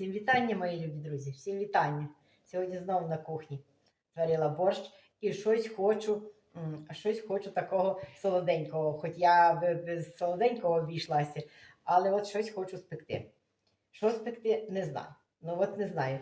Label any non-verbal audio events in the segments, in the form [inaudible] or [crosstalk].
Всім вітання, мої любі друзі, всім вітання. Сьогодні знову на кухні зварила борщ і щось хочу, щось хочу такого солоденького. Хоч я без солоденького обійшлася, але от щось хочу спекти. Що спекти, не знаю. Ну от не знаю.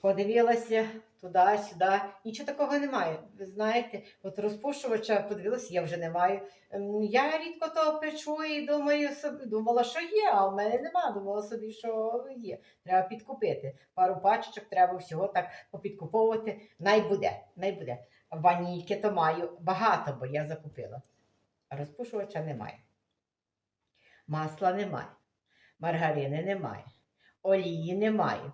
Подивилася туди-сюди, нічого такого немає. Ви знаєте, от розпушувача подивилася, я вже не маю. Ем, Я рідко то печу і думаю собі, думала, що є, а в мене нема. Думала собі, що є. Треба підкупити. Пару пачечок треба всього так попідкуповувати. Най буде, най. Ванільки то маю багато, бо я закупила. Розпушувача немає. Масла немає. Маргарини немає. Олії немає.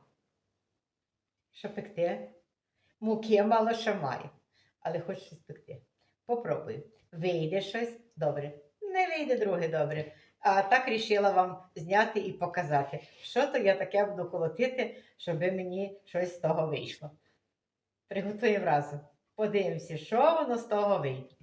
Що пекти? Муки мало що маю, але хочу щось пекти. Попробую. Вийде щось добре. Не вийде друге добре. А так рішила вам зняти і показати, що то я таке буду колотити, щоб мені щось з того вийшло. Приготуємо разом. Подивимося, що воно з того вийде.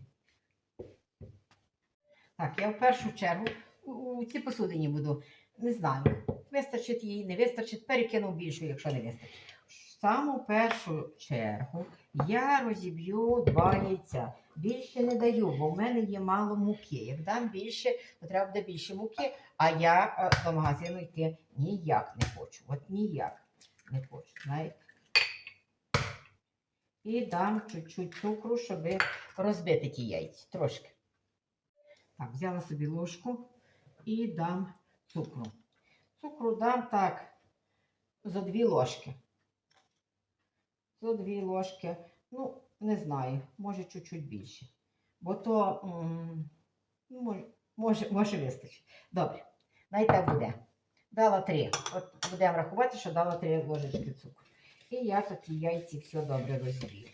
Так, я в першу чергу у цій посудині буду. Не знаю, вистачить їй, не вистачить, перекину більшу, якщо не вистачить. Саму першу чергу я розіб'ю два яйця. Більше не даю, бо в мене є мало муки. Як дам більше, то треба буде більше муки, а я е, до магазину йти ніяк не хочу. От ніяк не хочу. знаєте. І дам чуть-чуть цукру, щоб розбити ті яйця. Трошки. Так, взяла собі ложку і дам цукру. Цукру дам так за дві ложки. За дві ложки. Ну, не знаю, може чуть-чуть більше. Бо то ну, може, може, вистачить. Добре, най так буде. Дала три. От будемо рахувати, що дала три ложечки цукру. І я такі яйці все добре розб'ю.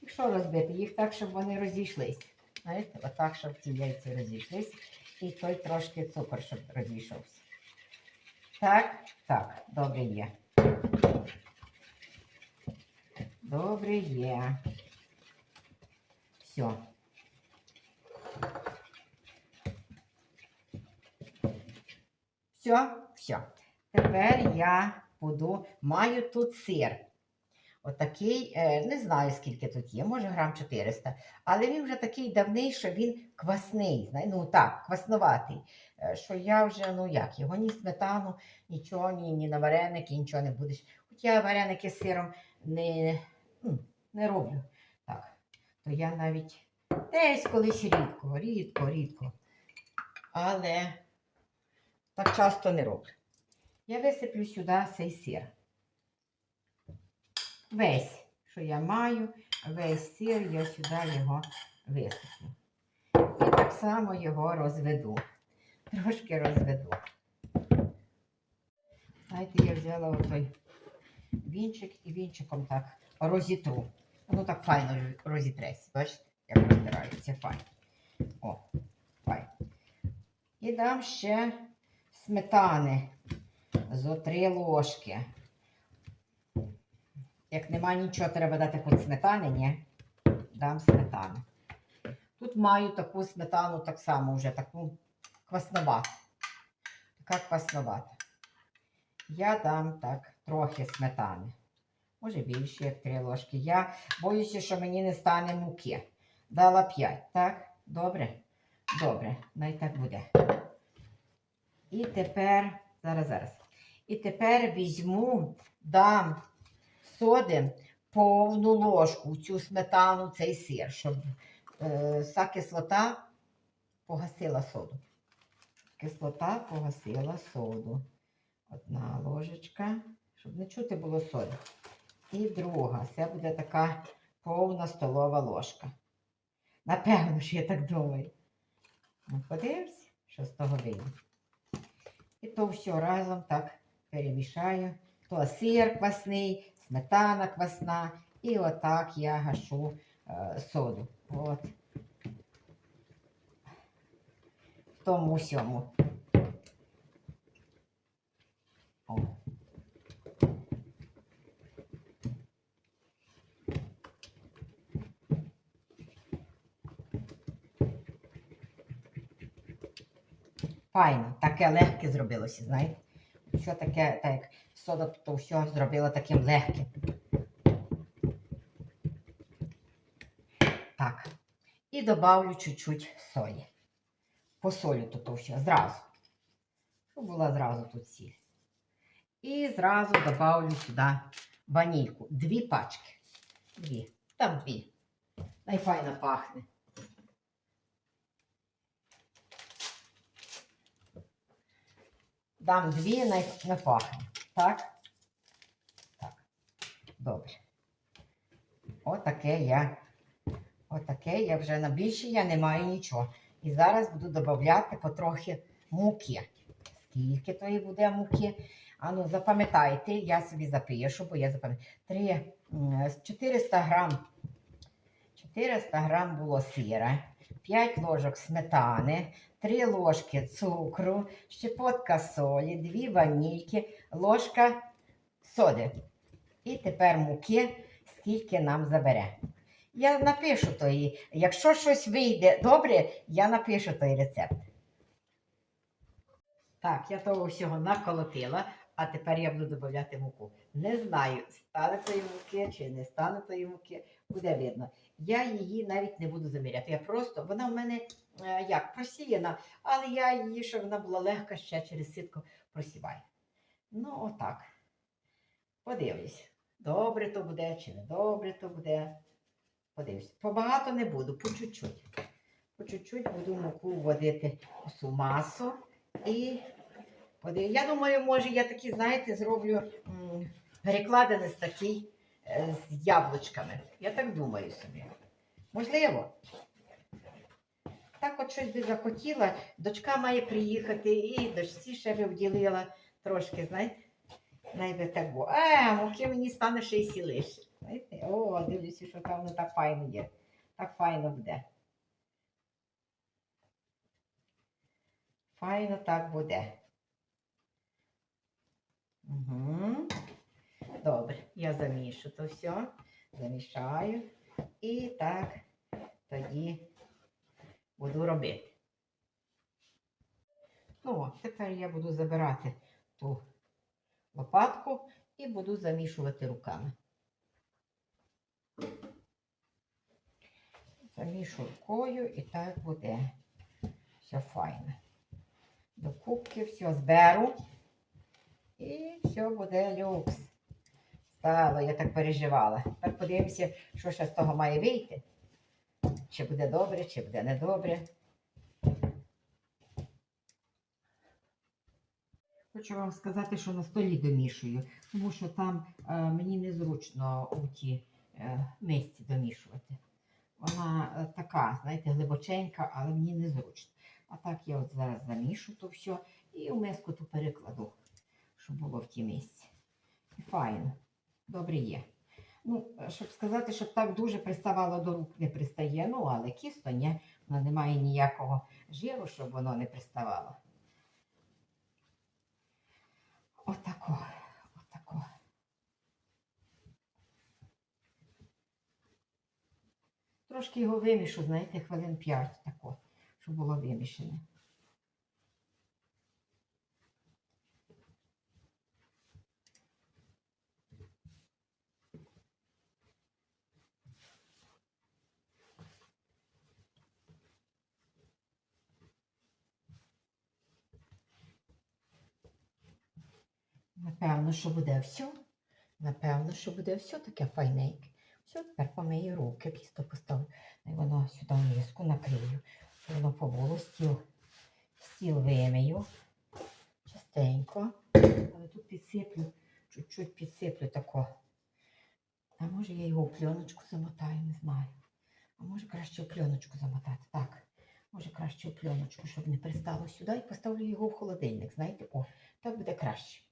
Якщо розбити їх так, щоб вони розійшлись. Знаєте, отак, щоб ці яйця розійшлись. І той трошки цукор, щоб розійшовся. Так, так, добре є. Добре є. Все. Все, все. Тепер я буду, маю тут сир. Отакий, е, не знаю, скільки тут є, може грам 400. Але він вже такий давний, що він квасний. Ну так, квасноватий. Е, Що я вже, ну як, його ні сметану, нічого, ні, ні на вареники, нічого не будеш. Хоча я вареники з сиром не, не роблю. Так, то я навіть десь колись рідко, рідко, рідко. Але так часто не роблю. Я висиплю сюди цей сир. Весь, що я маю, весь сир я сюди його висиплю. І так само його розведу. Трошки розведу. Знаєте, я взяла отой вінчик і вінчиком так розітру. Воно так файно розітреться. Бачите, як розтирається файно. О, файно. І дам ще сметани зо три ложки. Як нема нічого, треба дати хоч сметани, ні? Дам сметани. Тут маю таку сметану так само вже, таку квасновату. Така квасновата. Я дам так трохи сметани. Може більше, як три ложки. Я боюся, що мені не стане муки. Дала 5, так? Добре? Добре, най так буде. І тепер, зараз, зараз. І тепер візьму, дам соди повну ложку цю сметану, цей сир, щоб е, вся кислота погасила соду. Кислота погасила соду. Одна ложечка, щоб не чути було соди. І друга. Це буде така повна столова ложка. Напевно, що я так думаю. Ну, подивимось, що з того вийде. І то все разом так перемішаю. То сир квасний, сметана квасна. І отак я гашу е, соду. От. В тому всьому. О. Файно, таке легке зробилося, знаєте? Що таке, так як сода то все зробила таким легким. Так. І добавлю чуть-чуть солі. Посолю тут все зразу. Щоб була зразу тут сіль. І зразу добавлю сюди ванільку. Дві пачки. Дві. Там дві. Найфайно пахне. Дам дві, най не пахне. Так? Так. Добре. Отаке я. Отаке я вже на більше я не маю нічого. І зараз буду додати потрохи муки. Скільки тої буде муки? А ну запам'ятайте, я собі запишу, бо я запам'ятаю. Три, 400 грам 400 грам було сира, 5 ложок сметани, 3 ложки цукру, щепотка солі, 2 ванільки, ложка соди. І тепер муки, скільки нам забере. Я напишу той, якщо щось вийде добре, я напишу той рецепт. Так, я того всього наколотила, а тепер я буду додати муку. Не знаю, стане тої муки чи не стане тої муки, буде видно. Я її навіть не буду заміряти. Я просто, вона в мене як просіяна, але я її, щоб вона була легка, ще через ситко просіваю. Ну, отак. Подивлюсь, добре то буде чи не добре то буде. Подивлюсь. Побагато не буду, по чуть-чуть. По чуть-чуть буду муку вводити у масу. І подивлюсь. Я думаю, може, я такі, знаєте, зроблю м, перекладений такий е, з яблучками. Я так думаю собі. Можливо. Так от щось би захотіла. Дочка має приїхати і дочці ще би вділила трошки, знаєте. Найби так було. Е, муки мені стане ще й сілище. Знаєте? О, дивлюся, що там воно так файно є. Так файно буде. Файно так буде. Угу. Добре, я замішу то все. Замішаю. І так тоді буду робити. Ну, тепер я буду забирати ту лопатку і буду замішувати руками. Замішу рукою і так буде. Все файно. До кубки все зберу. І все буде люкс. Стало, я так переживала. Тепер подивимося, що ще з того має вийти. Чи буде добре, чи буде недобре. Хочу вам сказати, що на столі домішую, тому що там е, мені незручно у ті е, мисці домішувати. Вона е, така, знаєте, глибоченька, але мені незручно. А так я от зараз замішу то все і в миску ту перекладу, щоб було в тій місці. І файно, добре є. Ну, щоб сказати, щоб так дуже приставало до рук, не пристає, ну, але кісто ні, воно не має ніякого жиру, щоб воно не приставало. Отако, отако. Трошки його вимішу, знаєте, хвилин 5 тако, щоб було вимішане. Напевно, що буде все. Напевно, що буде все таке файненьке. Все, тепер помию руки, кісто поставлю. І воно сюди в миску накрию. Воно побуло стіл. Стіл вимию. Частенько. Але тут підсиплю, чуть-чуть підсиплю тако. А може я його в пленочку замотаю, не знаю. А може краще в пленочку замотати. Так. Може краще в пленочку, щоб не пристало сюди. І поставлю його в холодильник. Знаєте, о, так буде краще.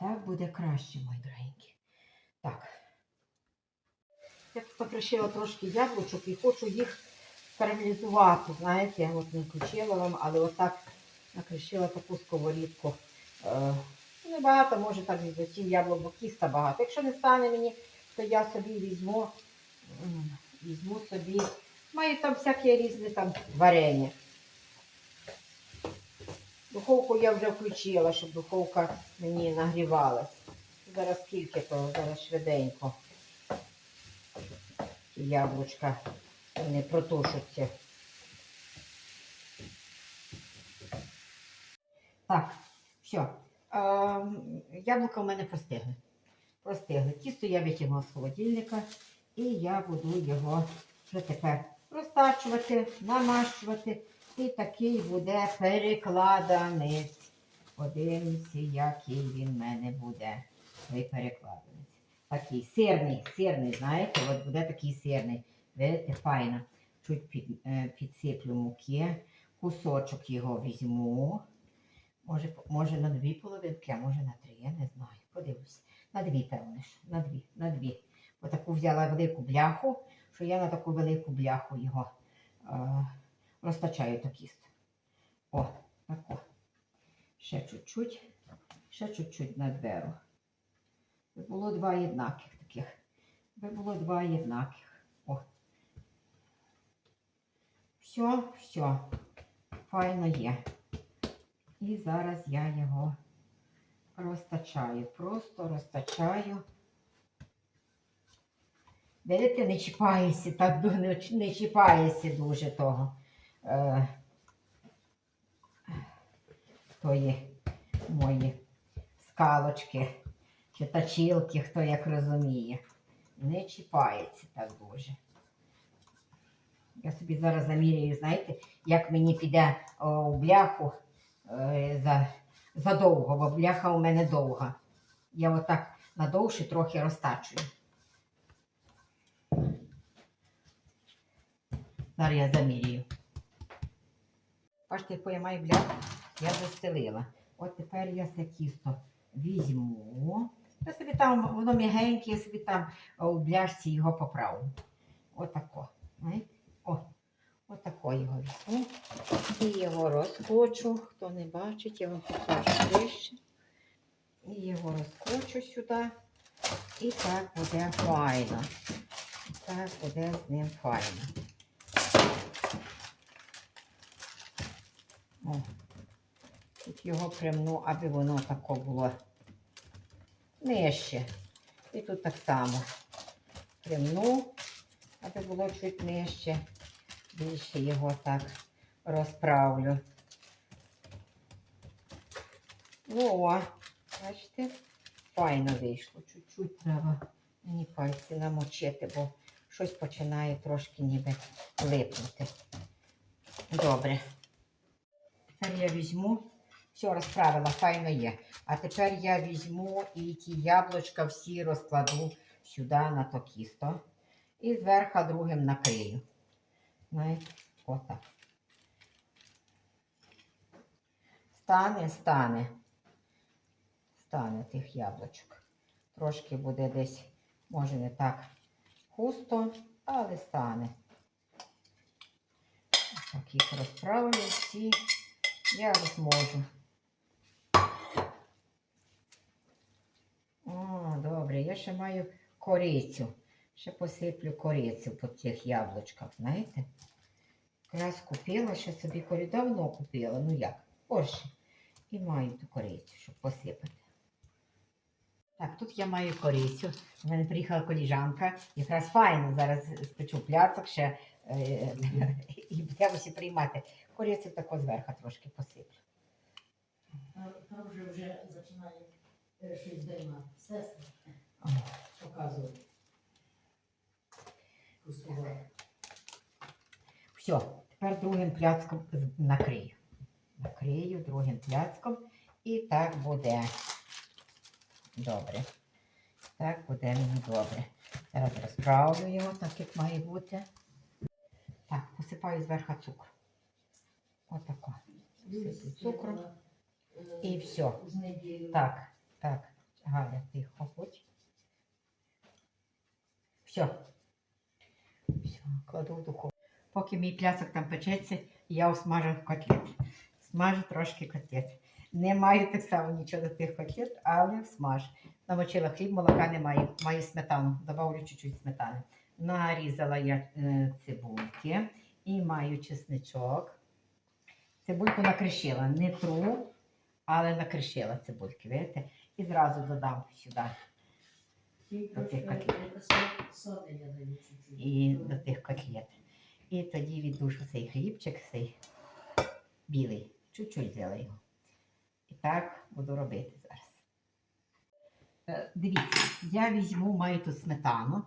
Так буде краще, мої дорогенькі. Так. Я тут покришила трошки яблучок і хочу їх карамелізувати. Знаєте, я от не включила вам, але отак накришила таку сковорідку. Е, небагато, може так і за яблук, кіста багато. Якщо не стане мені, то я собі візьму, візьму собі. Маю там всяке різне там варення. Духовку я вже включила, щоб духовка мені нагрівалась. Зараз скільки то, зараз швиденько. Яблучка вони протушаться. Так, все. Яблука в мене простигли. Простигли. Тісто я витягнула з холодильника і я буду його вже тепер розтачувати, намащувати. І такий буде перекладанець. Подивимося, який він в мене буде. Той перекладанець. Такий сирний, сирний, знаєте, от буде такий сирний. Видите, файно. Чуть під, е, підсиплю муки, кусочок його візьму. Може, може на дві половинки, а може на три, я не знаю. Подивлюсь. На дві, певне ж, на дві, на дві. Отаку взяла велику бляху, що я на таку велику бляху його е, розтачаю то кіст. О, тако. Ще чуть-чуть, ще чуть-чуть надберу. Би було два єднаких таких. Би було два єднаких. О. Все, все. Файно є. І зараз я його розтачаю. Просто розтачаю. Видите, не чіпається, так ч- не чіпається дуже того. Е, тої мої скалочки чи точілки, хто як розуміє. Не чіпається так дуже. Я собі зараз заміряю, знаєте, як мені піде у бляху е, за, задовго, бо бляха у мене довга. Я отак надовше трохи розтачую. Зараз я замірюю. Бачите, яку я маю бляху, я застелила. От тепер я це тісто візьму. Я собі там, воно м'ягеньке, я собі там у бляшці його поправлю. Отако. О, отако його візьму. І його розкочу. Хто не бачить, я вам покажу ближче. І його розкочу сюди. І так буде файно. Так буде з ним файно. О, тут його примну, аби воно тако було нижче. І тут так само примну, аби було чуть нижче. Більше його так розправлю. О, бачите, файно вийшло. Чуть-чуть треба мені пальці намочити, бо щось починає трошки ніби липнути. Добре. Тепер я візьму, все розправила, файно є. А тепер я візьму і ті яблучка всі розкладу сюди на то кісто. І зверху другим накрию. Знаєте, отак. Стане, стане. Стане тих яблучок. Трошки буде десь, може не так густо, але стане. Так їх розправлю всі. Я зможу. О, добре, я ще маю корицю. Ще посиплю корицю по тих яблучках, знаєте? Якраз купила, ще собі корі давно купила. Ну як? Порше. І маю ту корицю, щоб посипати. Так, тут я маю корицю. У мене приїхала коліжанка. Якраз файно зараз спечу пляцок ще е, [laughs] і будемо всі приймати. Корицю тако зверху трошки посиплю. Там вже вже починає е, щось дайма. Сестра показує. Кусувати. Все, тепер другим пляцком накрию. Накрию другим пляцком і так буде добре. Так буде мені добре. Зараз розправлю його, так як має бути. Так, посипаю зверху цукру. Отако. Всипаю цукру. Е, І все. Так, так. Галя, тихо будь. Все. Все, кладу в духовку. Поки мій пляцок там печеться, я осмажу котлет. Смажу трошки котлет. Не маю так само нічого до тих котлет, але смаж. Намочила хліб, молока не маю. Сметану. Добавлю чуть-чуть сметани. Нарізала я е, цибульки і маю чесничок. Цибульку накришила. Не тру, але накришила цибульки, видите? І зразу додам сюди До тих котлет. і до тих котлет. І тоді віддушу цей хлібчик, цей білий. Чуть-чуть взяла його. І так буду робити зараз. Е, Дивіться, я візьму, маю тут сметану.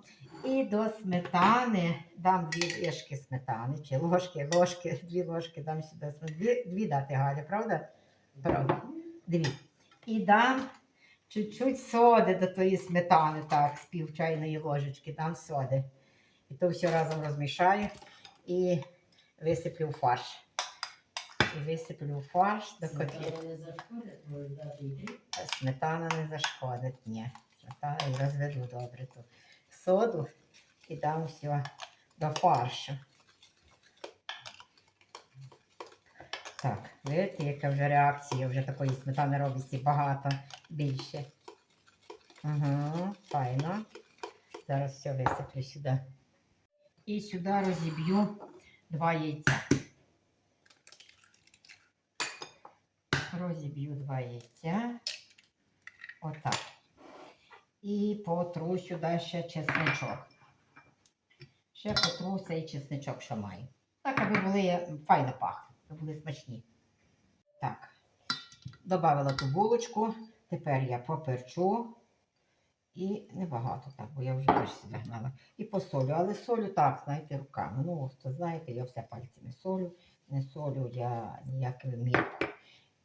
І до сметани дам дві ложки сметани, чи ложки, ложки, дві ложки дам сюди. сметани. Дві, дві дати, Галя, правда? Правда. Дві. І дам чуть-чуть соди до тої сметани, так, з пів чайної ложечки, дам соди. І то все разом розмішаю і висиплю в фарш. І висиплю в фарш до котлет. Сметана не зашкодить, ні. Сметана і розведу добре ту соду і дам все до фаршу. Так, видите, яка вже реакція, вже такої сметани робиться багато більше. Угу, файно. Зараз все висиплю сюди. І сюди розіб'ю два яйця. Розіб'ю два яйця. Отак. І потру сюди ще чесничок. Ще потру цей чесничок, що маю. Так, аби були файно пахли, аби були смачні. Так. Добавила ту булочку. Тепер я поперчу. І небагато так, бо я вже теж загнала. І посолю. Але солю так, знаєте, руками. Ну, хто знаєте, я все пальцями солю. Не солю я ніякою міркою.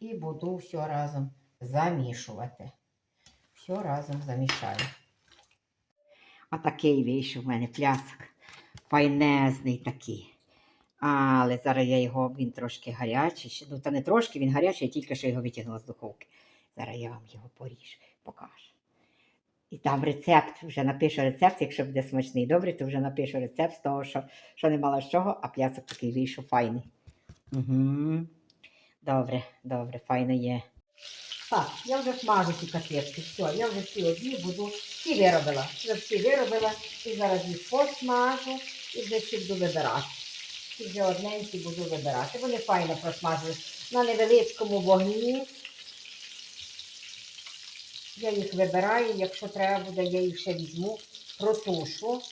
І буду все разом замішувати. Все разом замішаю. Отакий вийшов в мене пляцок. Файнезний такий. Але зараз я його, він трошки гарячий. Ну, та не трошки, він гарячий, я тільки що його витягнула з духовки. Зараз я вам його поріжу, покажу. І там рецепт, вже напишу рецепт, якщо буде смачний добрий, то вже напишу рецепт з того, що, що не мала з чого, а пляцок такий вийшов файний. Угу. Добре, добре, файно є. Так, я вже смажу ці котлетки. Все, я вже всі одні буду, всі виробила. Вже всі виробила. І зараз їх посмажу і вже всі буду вибирати. І вже одненькі буду вибирати. Вони файно просмажились на невеличкому вогні. Я їх вибираю, якщо треба буде, я їх ще візьму, протушу.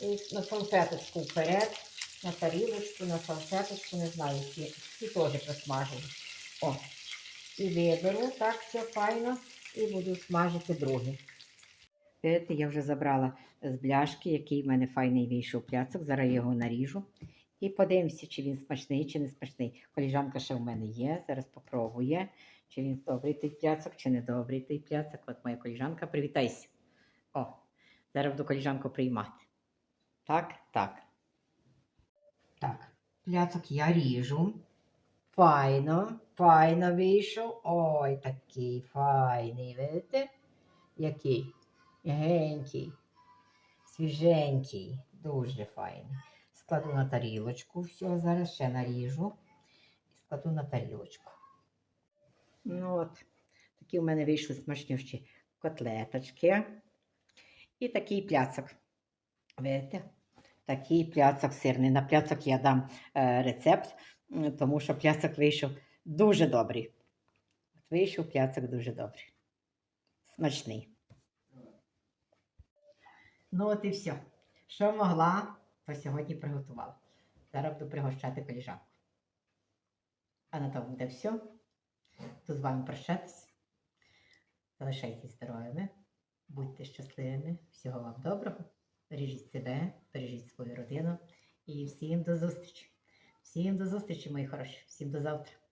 І на салфеточку вперед, на тарілочку, на салфеточку, не знаю, ці, ці теж просмажені. О, і виберу, так, все файно, і буду смажити другий. Видите, я вже забрала з бляшки, який в мене файний вийшов пляцок. Зараз його наріжу. І подивимося, чи він смачний, чи не смачний. Коліжанка ще в мене є, зараз попробує, чи він добрий той пляцок, чи не добрий той пляцок. От моя коліжанка, привітайся. О, зараз буду коліжанку приймати. Так, так. Так, пляцок я ріжу. Файно, файно вийшов. Ой, такий файний, видите? Який? Генький, свіженький, дуже файний. Складу на тарілочку, все, зараз ще наріжу і складу на тарілочку. Ну от, такі у мене вийшли смачнющі котлеточки. І такий пляцок. Видите? Такий пляцок сирний. На пляцок я дам е, рецепт, тому що пляцок вийшов дуже добрий. От вийшов пляцок дуже добрий. Смачний. Ну от і все. Що могла, то сьогодні приготувала. Зараз буду пригощати коліжанку. А на тому буде все. Тут з вами прощатись. Залишайтесь здоровими, будьте щасливими, всього вам доброго. Бережіть себе, бережіть свою родину і всім до зустрічі. Всім до зустрічі, мої хороші. Всім до завтра.